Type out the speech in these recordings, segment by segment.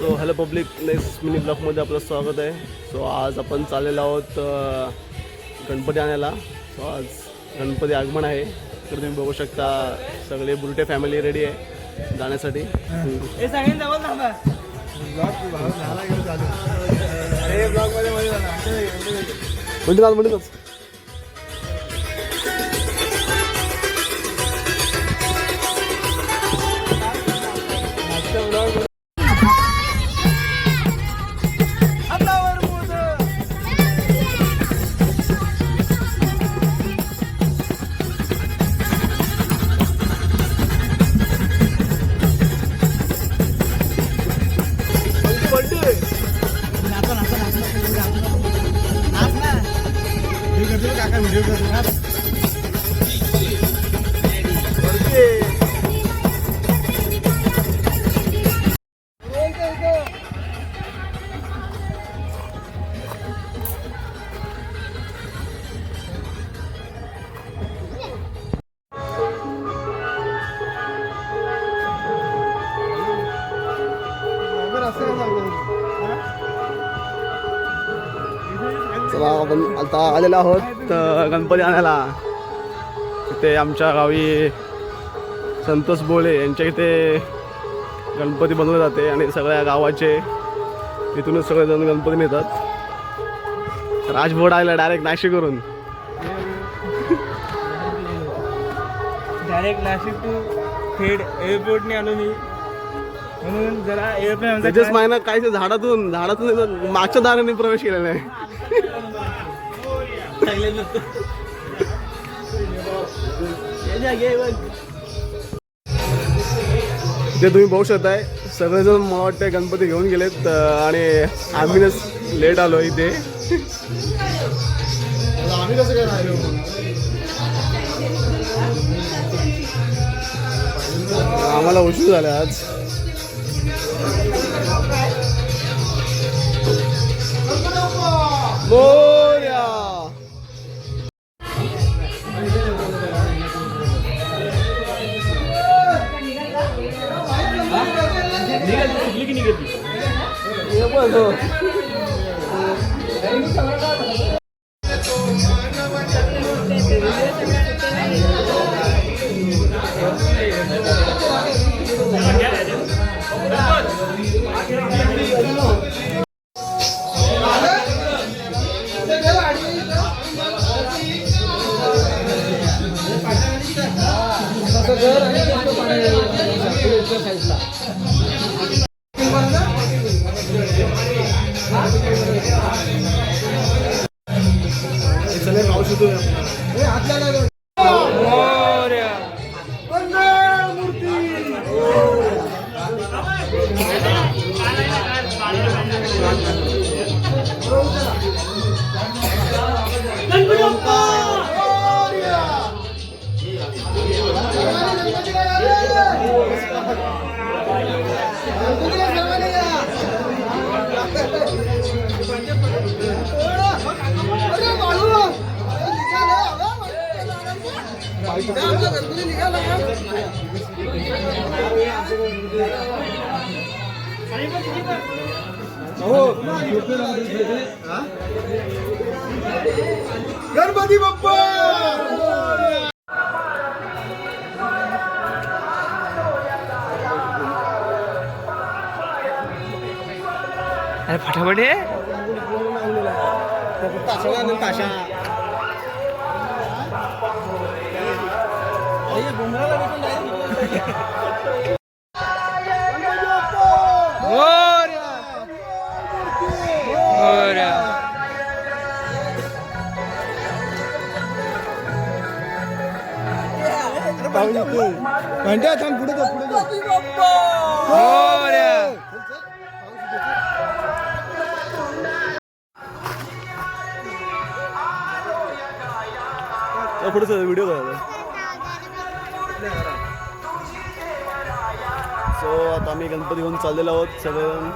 So hello public next mini ब्लॉकमध्ये आपलं स्वागत आहे. सो आज आपण चाललेलो आहोत गणपती आणायला. सो आज गणपती आगमन आहे. तर तुम्ही बघू शकता सगळे बुरटे फॅमिली रेडी आहे जाण्यासाठी. हे करतो काका आपण आता आलेलो आहोत गणपती आणायला. इथे आमच्या गावी संतोष बोळे यांच्या इथे गणपती बनवले जाते आणि सगळ्या गावाचे इथूनच सगळेजण गणपती नेतात. राजभोड आला डायरेक्ट नाशिकवरून. डायरेक्ट नाशिक टू थेट एअरपोर्टने आलो मी. म्हणून जरा एअरप्लेन त्याच्याच मायना काय ते झाडातून झाडातून मागच्या दाराने प्रवेश केलेला आहे. ते तुम्ही बघू शकताय सगळेजण मला वाटतं गणपती घेऊन गेलेत आणि आम्हीच लेट आलो इथे. आम्ही कसं काय राहिलो आम्हाला उशीर झाला आज. गणपती बाप्पा अरे फटाफट ये ताशा घंटा थांब पुढे जा पुढे जा. पुढे व्हिडिओ करायचा सो आता आम्ही गणपती घेऊन चाललेलो आहोत सगळेजण.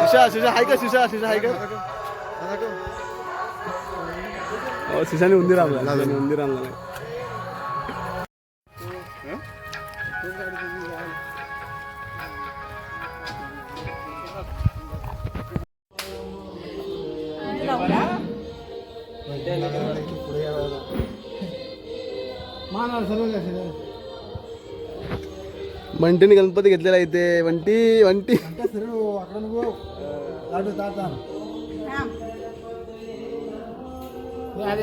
शिशा शिशा हाय का शिशा शिशा हाय का? సిసాని ఉంది రాదు ఉంది రాదు వంటిని గణపతి घेतलेला అయితే వంటి వంటి आले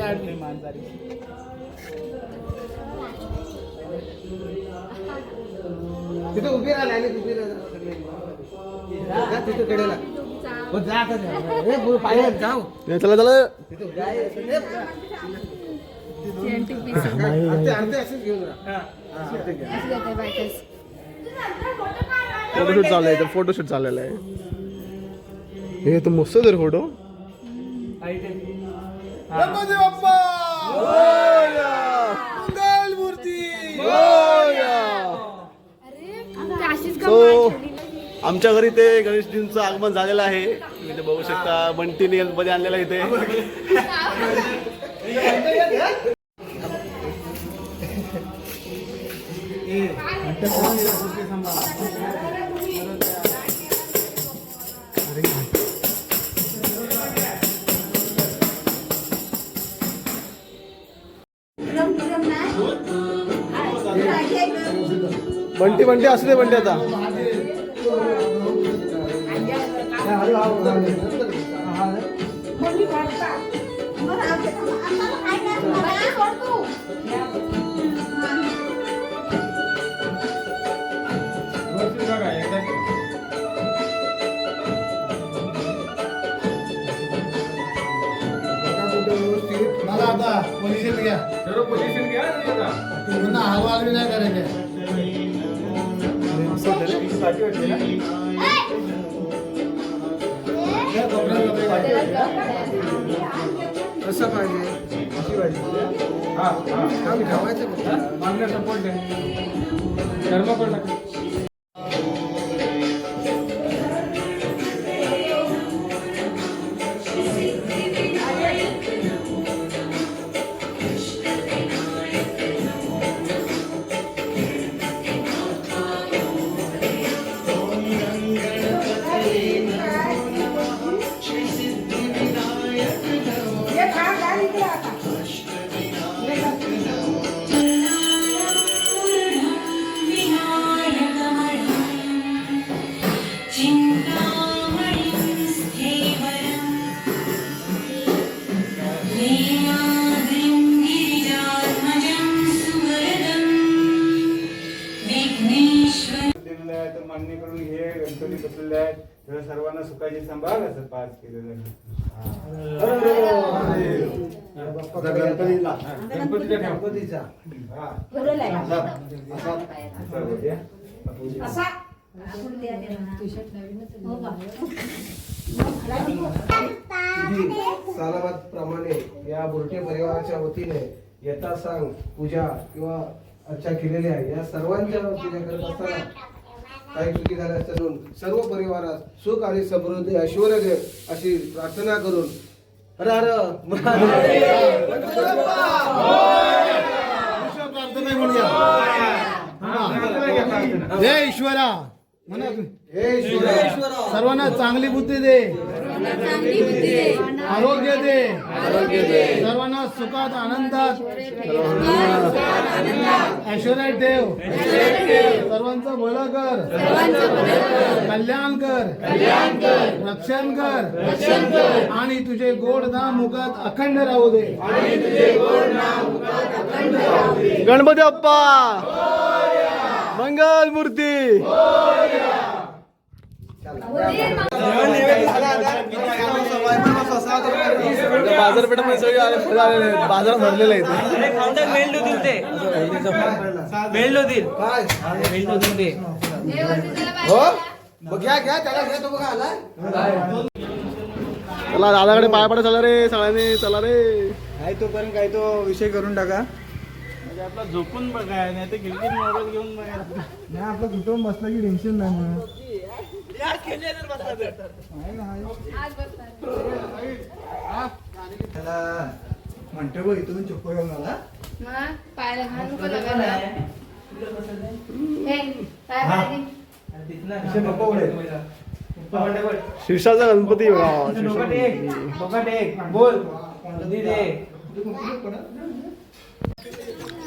तिथे उभी राहिला आले उभी राहिला तिथे कडेला हो, जा जाऊ. हे चला चला. तिथे उभा आहे. अर्धे असेच घेऊन. हा. फोटोशूट चालू आहे इथं फोटोशूट चाललेलं आहे. हे तर मस्त तर फोटो गणपती बाप्पा! मंगल मूर्ती! सो आमच्या घरी ते गणेशजींचं आगमन झालेलं आहे. तुम्ही इथे बघू शकता बंटीने गणपती आणलेला इथे. बंटी बंटी असू दे बंटी आता. कपड्याला कसं पाहिजे? अशी पाहिजे? हां काम ठेवायचं मागण्या सपोर्ट आहे कर्म पण लागतो सर्वांना सुखाची संभाळ असं पाच केलेलं आहे गणपतीला. गणपतीला ठेव. गणपतीचा. हा. सालाबाद प्रमाणे या बुरटे परिवाराच्या वतीने यथा सांग पूजा किंवा अर्चा केलेली आहे. या सर्वांच्या पूजा करत असताना काही चुकी झाल्यास तरुण सर्व परिवारात सुख आणि समृद्धी ऐश्वर्य दे अशी प्रार्थना करून हर हर महादेव. प्रार्थना म्हणूया हे. ईश्वरा हे ईश्वरा. सर्वांना चांगली बुद्धी दे. आरोग्य दे. सर्वांना सुखात आनंदात. ऐश्वर्यात ठेव. सर्वांचं भलं कर. कल्याण कर. रक्षण कर. आणि तुझे गोड नाम मुखात अखंड राहू दे. गणपती बाप्पा! मंगल मूर्ती बाजारपेठामध्ये सगळे आले फळं आलेले आहेत. बाजार भरलेला मेल ते मेल मेल ते हो? बघ घ्या घ्या त्याला घ्या तो बघा आला. चला दादाकडे पाय पडा चला रे सगळ्यांनी चला रे. काय तोपर्यंत काय तो विषय करून टाका. म्हणजे आपला झोपून बघाय नाही तर खिडकीत मोबाईल घेऊन बघायला नाही आपलं कुटुंब बसलं की टेन्शन नाही म्हणून. त्याला म्हणतो बघ इथून चुप्प घेऊन आला पायाला नको लागायला. हे. शीर्षाचा गणपती दे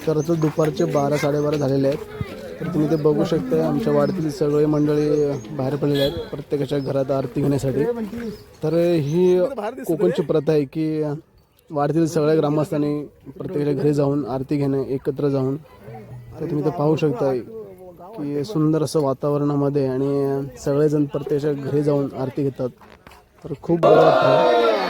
तर आता दुपारचे बारा साडेबारा झालेले आहेत. तर तुम्ही ते बघू शकता. आमच्या वाडीतील सगळे मंडळी बाहेर पडलेले आहेत. प्रत्येकाच्या घरात आरती घेण्यासाठी. तर ही कोकणची प्रथा आहे की वाडीतील सगळ्या ग्रामस्थांनी प्रत्येकाच्या घरी जाऊन आरती घेणे एकत्र जाऊन. तर तुम्ही ते पाहू शकता की सुंदर असं वातावरणामध्ये आणि सगळेजण प्रत्येकाच्या घरी जाऊन आरती घेतात. तर खूप बरं वाटतं.